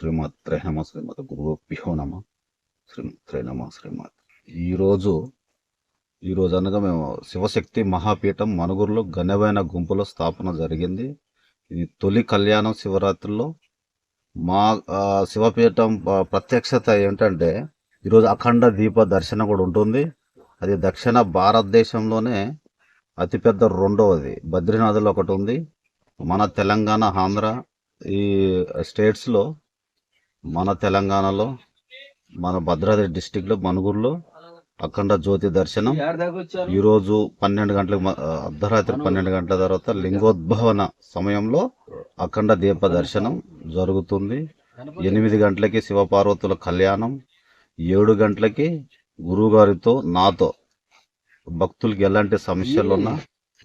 శ్రీమాత్రే నమ శ్రీమత గురుభ్యో నమ శ్రీమాత్రే నమ శ్రీమాత్ ఈరోజు ఈరోజు అనగా మేము శివశక్తి మహాపీఠం మనుగురులో ఘనమైన గుంపులో స్థాపన జరిగింది. ఇది తొలి కళ్యాణం శివరాత్రిలో. మా శివపీఠం ప్రత్యక్షత ఏంటంటే ఈరోజు అఖండ దీప దర్శనం కూడా ఉంటుంది. అది దక్షిణ భారతదేశంలోనే అతిపెద్ద రెండవది. బద్రీనాథ్లో ఒకటి ఉంది. మన తెలంగాణ ఆంధ్ర ఈ స్టేట్స్లో మన తెలంగాణలో మన భద్రాద్రి డిస్టిక్లో మనుగురులో అఖండ జ్యోతి దర్శనం. ఈరోజు పన్నెండు గంటలకు మ- అర్ధరాత్రి పన్నెండు గంటల తర్వాత లింగోద్భవన సమయంలో అఖండ దీప దర్శనం జరుగుతుంది. ఎనిమిది గంటలకి శివపార్వతుల కళ్యాణం ఏడు గంటలకి గురువుగారితో నాతో భక్తులకి ఎలాంటి సమస్యలు ఉన్నా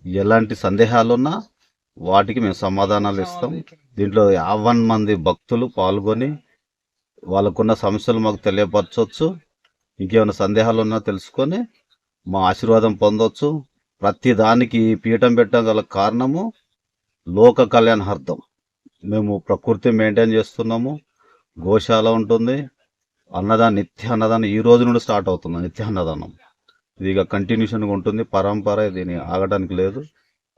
ఎలాంటి సందేహాలున్నా వాటికి మేము సమాధానాలు ఇస్తాం. దీంట్లో యాభై మంది భక్తులు పాల్గొని వాళ్ళకున్న సమస్యలు మాకు తెలియపరచవచ్చు. ఇంకేమైనా సందేహాలు ఉన్నా తెలుసుకొని మా ఆశీర్వాదం పొందవచ్చు. ప్రతి దానికి పీఠం పెట్టడం గల కారణము లోక కళ్యాణార్థం మేము ప్రకృతి మెయింటైన్ చేస్తున్నాము. గోశాల ఉంటుంది. అన్నదానం నిత్య అన్నదానం ఈ రోజు నుండి స్టార్ట్ అవుతుంది. నిత్య అన్నదానం. ఇది ఇక కంటిన్యూషన్గా ఉంటుంది. పరంపర దీని ఆగడానికి లేదు.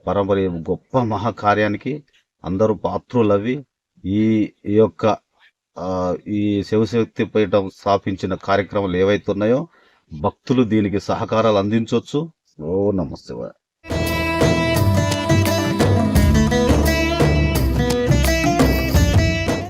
పరంపర గొప్ప మహాకార్యానికి అందరూ పాత్రులవి. ఈ ఈ యొక్క ఈ శివశక్తి పీఠం స్థాపించిన కార్యక్రమాలు ఏవైతే ఉన్నాయో భక్తులు దీనికి సహకారాలు అందించవచ్చు ఓ నమస్తే